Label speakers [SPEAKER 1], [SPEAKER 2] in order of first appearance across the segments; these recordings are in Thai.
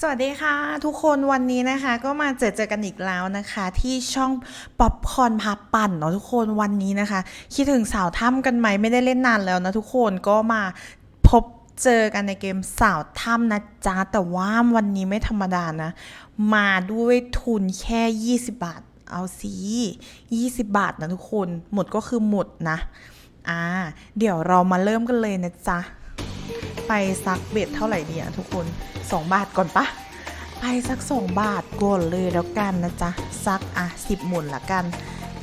[SPEAKER 1] สวัสดีค่ะ ทุกคนวันนี้นะคะ ก็มาเจอเจอกันอีกแล้วนะคะ ที่ช่องป๊อปคอนพาปั่นเนาะทุกคนวันนี้นะคะ คิดถึงสาวถ้ำกันไหมไม่ได้เล่นนานแล้วนะทุกคนก็มาพบเจอกันในเกมสาวถ้ำนะจ๊ะ แต่ว่าวันนี้ไม่ธรรมดานะ มาด้วยทุนแค่ 20 บาท เอาสิ20 บาทนะทุกคนหมดก็คือหมดนะอ่าเดี๋ยวเรามาเริ่มกันเลยนะจ๊ะ ไปซักเบ็ดเท่าไหร่ดีอะทุกคน 2 บาทก่อนปะไปสัก 2 บาทก่อนเลยแล้วกันนะจ๊ะสักอะ10 หมุนละกัน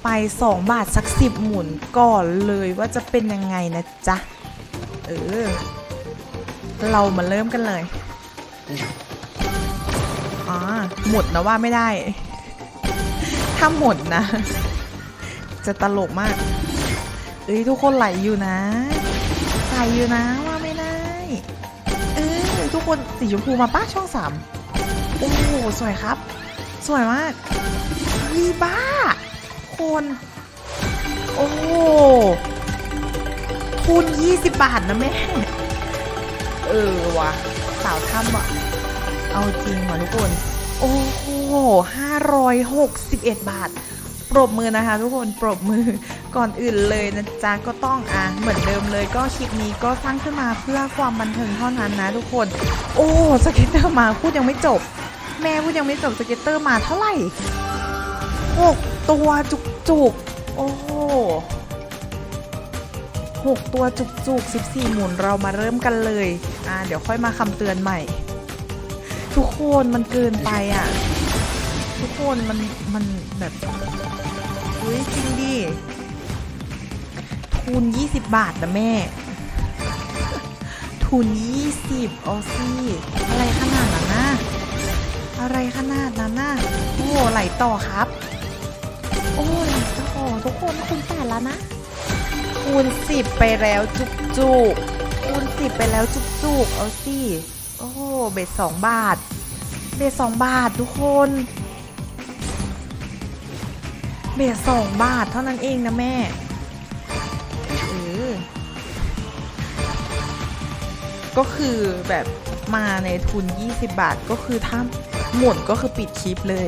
[SPEAKER 1] ไป 2 บาทสัก 10 หมุนก่อนเลยว่าจะเป็นยังไงนะจ๊ะเออเรามาเริ่มกันเลยอ๋อหมดนะว่าไม่ได้ ถ้าหมดนะ จะตลกมาก เอ้ยทุกคนไหลอยู่นะไหลอยู่นะ ทุกคนสีชมพูมาป้าช่องสามโอ้โหสวยครับ สวยมากวีบ้า คน โอ้คูณ20 บาทนะแม่ เออวะสาวถ้ำอะ เอาจริงว่ะทุกคน โอ้โห561 บาท ปรบมือนะคะ ทุกคนปรบมือก่อนอื่นเลยนะจ๊ะก็ต้องอะเหมือนเดิมเลย ก็คลิปนี้ก็สร้างขึ้นมาเพื่อความบันเทิงเท่านั้นนะ ทุกคน โอ้สเก็ตเตอร์มาพูดยังไม่จบ แม่พูดยังไม่จบสเก็ตเตอร์มาเท่าไหร่หกตัวจุกจุกโอ้โหหกตัวจุกจุกสิบสี่หมุนเรามาเริ่มกันเลยอ่าเดี๋ยวค่อยมาคำเตือนใหม่ ทุกคนมันเกินไปอะ ทุกคนมันมันแบบเฮ้ยจริงดิทุน20 บาทนะแม่ ทุน20เอาสิอะไรขนาดนั้นนะอะไรขนาดนั้นนะโอ้ไหลต่อครับ โอ้ไหลต่อทุกคนคุณแต่ละนะคูณ10ไปแล้วจุกจุกๆคูณ10ไปแล้วจุกจุกๆเอาสิ โอ้โหเบ็ดสองบาท เบ็ดสองบาททุกคน เบ็ดสองบาทเท่านั้นเองนะแม่เออก็คือแบบมาในทุน 20 บาทก็คือถ้าหมดก็คือปิดคลิปเลย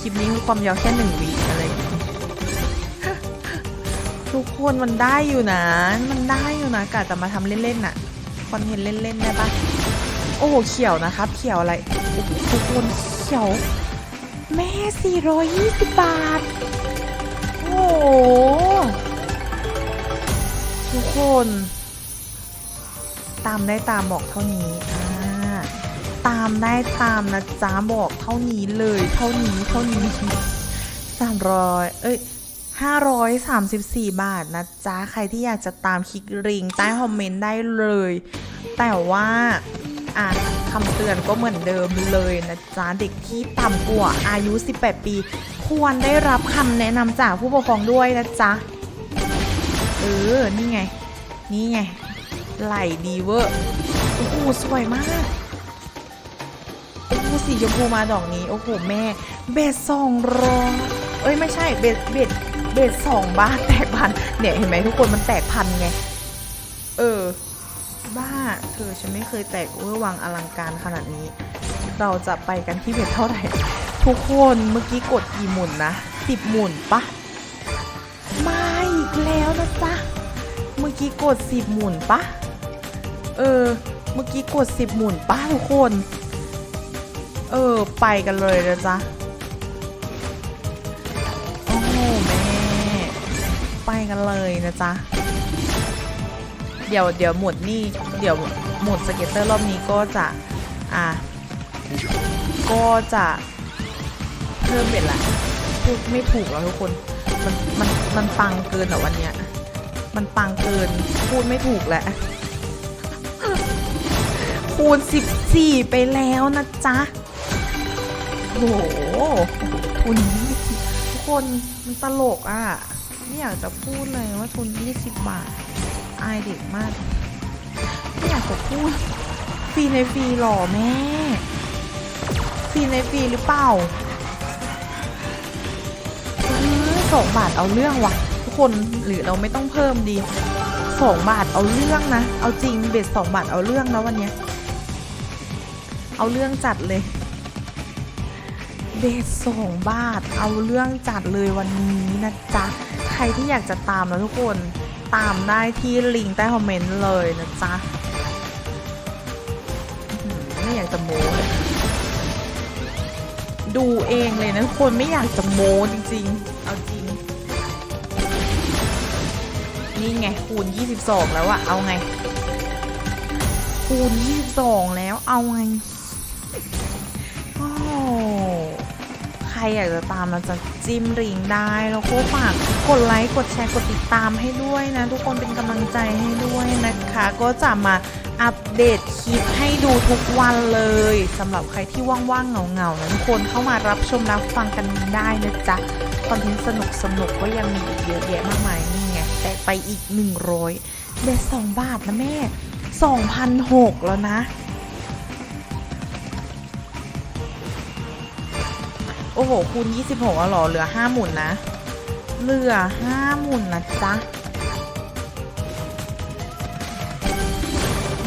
[SPEAKER 1] คลิปนี้มีความยาวแค่หนึ่งวิอะไรอย่างงี้ทุกคนมันได้อยู่นะ มันได้อยู่นะกะจะมาทำเล่นๆน่ะคอนเทนต์เล่นๆได้ปะโอ้โหเขียวนะครับ เขียวอะไร ทุกคนเขียว แม่ 420 บาท โอ้โห ทุกคน ตามได้ตามบอกเท่านี้อ่าตามได้ตามนะจ๊ะบอกเท่านี้เลย เท่านี้เท่านี้สามร้อยเอ้ยห้าร้อยสามสิบสี่บาทนะจ๊ะ ใครที่อยากจะตามคลิกลิงก์ใต้คอมเมนต์ได้เลย แต่ว่า อะคำเตือนก็เหมือนเดิมเลยนะจ๊ะเด็กที่ต่ำกว่าอายุ 18 ปี ควรได้รับคำแนะนำจากผู้ปกครองด้วยนะจ๊ะ เออ นี่ไง นี่ไง ไหลดีเวอร์โอ้โหสวยมากโอ้โหสีชมพูมาดอกนี้ โอ้โห แม่ เบสสองร้อยเอ้ย ไม่ใช่ เบสเบสเบสสองบาทแตกพันเนี่ยเห็นไหมทุกคนมันแตกพันไง เออ บ้า เธอฉันไม่เคยแตกเวอร์วังอลังการขนาดนี้ เราจะไปกันที่เบ็ดเท่าไหร่ ทุกคนเมื่อกี้กดกี่หมุนนะสิบหมุนปะมาอีกแล้วนะจ๊ะ เมื่อกี้กดสิบหมุนปะเออ เมื่อกี้กดสิบหมุนปะทุกคน เออ ไปกันเลยนะจ๊ะโอ้แม่ ไปกันเลยนะจ๊ะ เดี๋ยวเดี๋ยวหมดนี่เดี๋ยวหมดสเก็ตเตอร์รอบนี้ก็จะอะก็จะเพิ่มเบ็ดละพูดไม่ถูกแล้วทุกคนมันมันมันปังเกินอ่วันเนี้ยมันปังเกินพูดไม่ถูกแหละคูณ 14 ไปแล้วนะจ๊ะโหทุนทุกคนมันตลกอะ ไม่อยากจะพูดเลยว่าทุน 20 บาท อายเด็กมาก ไม่อยากจะพูดฟรีในฟรีหรอแม่ฟรีในฟรีหรือเปล่าเออสองบาทเอาเรื่องวะทุกคนหรือเราไม่ต้องเพิ่มดีสองบาทเอาเรื่องนะ เอาจริงเบ็ดสองบาทเอาเรื่องนะวันเนี้ยเอาเรื่องจัดเลยเบสสองบาทเอาเรื่องจัดเลยวันนี้นะจ๊ะ ใครที่อยากจะตามนะทุกคน ตามได้ที่ลิงก์ใต้คอมเมนต์เลยนะจ๊ะ ไม่อยากจะโม้เลยดูเองเลยนะคนไม่อยากจะโม้จริงๆ เอาจริง นี่ไงคูณ 22 แล้วอะเอาไง คูณ 22 แล้วเอาไง ครอยากจะตามเราจะจิ้มริงได้ แล้วก็ฝากกดไลค์กดแชร์กดติดตามให้ด้วยนะ ทุกคนเป็นกำลังใจให้ด้วยนะคะ ก็จะมาอัปเดตคลิปให้ดูทุกวันเลยสำหรับใครที่ว่างๆเหงาๆนะทุกคนเข้ามารับชมรับฟังกันได้นะจ๊ะคอนเทนต์สนุกสนุกๆก็ยังมีอีกเยอะแยะมากมายนี่ไงแต่ไปอีก 100เบสสองบาทนะแม่ 2,006แล้วนะ โอ้โห คูณ 26แล้วเหรอ เหลือ5หมุนนะ เหลือ5หมุนนะจ๊ะ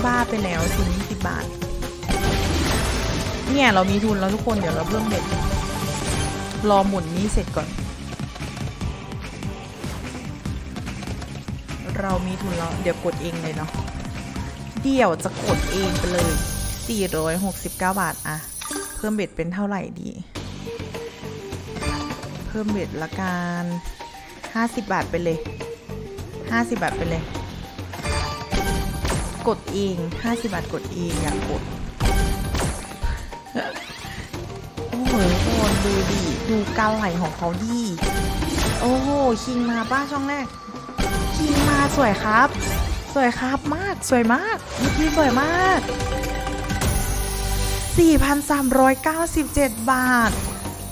[SPEAKER 1] บ้าไปแล้วทุน20 บาท เนี่ย เรามีทุนแล้วทุกคน เดี๋ยวเราเพิ่มเบ็ด รอหมุนนี้เสร็จก่อน เรามีทุนแล้ว เดี๋ยวกดเองเลยเนาะ เดี๋ยวจะกดเองไปเลย 469 บาทอะ เพิ่มเบ็ดเป็นเท่าไหร่ดี เพิ่มเบ็ดละกัน50 บาทไปเลย 50 บาทไปเลย กดเอง 50 บาทกดเองอยากกด โอ้โหคนดูดิดูการไหลของเขาดิโอ้โห คิงมาป้าช่องแรก คิงมาสวยครับ สวยครับมาก สวยมากเมื่อกี้สวยมาก 4,397 บาท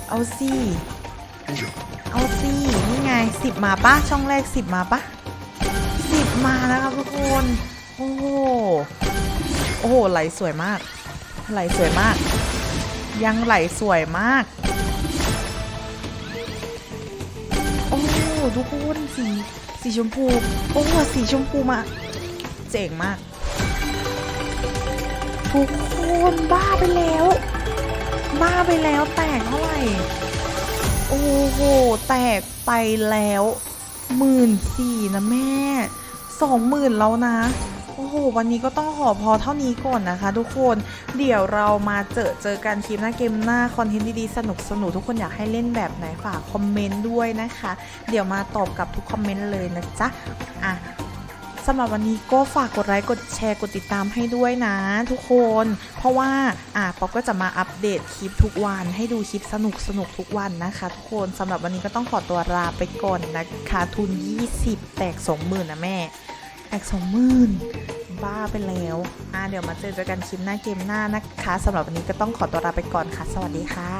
[SPEAKER 1] เอาสิ เอาสินี่ไง10มาปะช่องแรก10มาปะ10มาแล้วครับทุกคน โอ้โห โอ้โห ไหลสวยมาก ไหลสวยมาก ยังไหลสวยมาก โอ้โหทุกคนสีสีชมพู โอ้สีชมพูมา เจ๋งมาก ทุกคนบ้าไปแล้ว บ้าไปแล้วแตกเท่าไหร่ โอ้โห แตกไปแล้วหมื่นสี่นะแม่สองหมื่นแล้วนะ โอ้โห วันนี้ก็ต้องขอพอเท่านี้ก่อนนะคะทุกคน เดี๋ยวเรามาเจอเจอกันคลิปหน้าเกมหน้า คอนเทนต์ดีๆ สนุกสนุกทุกคนอยากให้เล่นแบบไหนฝากคอมเมนต์ด้วยนะคะ เดี๋ยวมาตอบกับทุกคอมเมนต์เลยนะจ๊ะ อะ สำหรับวันนี้ก็ฝากกดไลค์กดแชร์กดติดตามให้ด้วยนะทุกคน เพราะว่าอะป๊อปก็จะมาอัปเดตคลิปทุกวัน ให้ดูคลิปสนุกสนุกทุกวันนะคะ ทุกคนสำหรับวันนี้ก็ต้องขอตัวลาไปก่อนนะคะทุน 20 แตก 20,000นะแม่แตก20,000บ้าไปแล้วอะเดี๋ยวมาเจอกันคลิปหน้าเกมหน้านะคะสำหรับวันนี้ก็ต้องขอตัวลาไปก่อนค่ะ สวัสดีค่ะ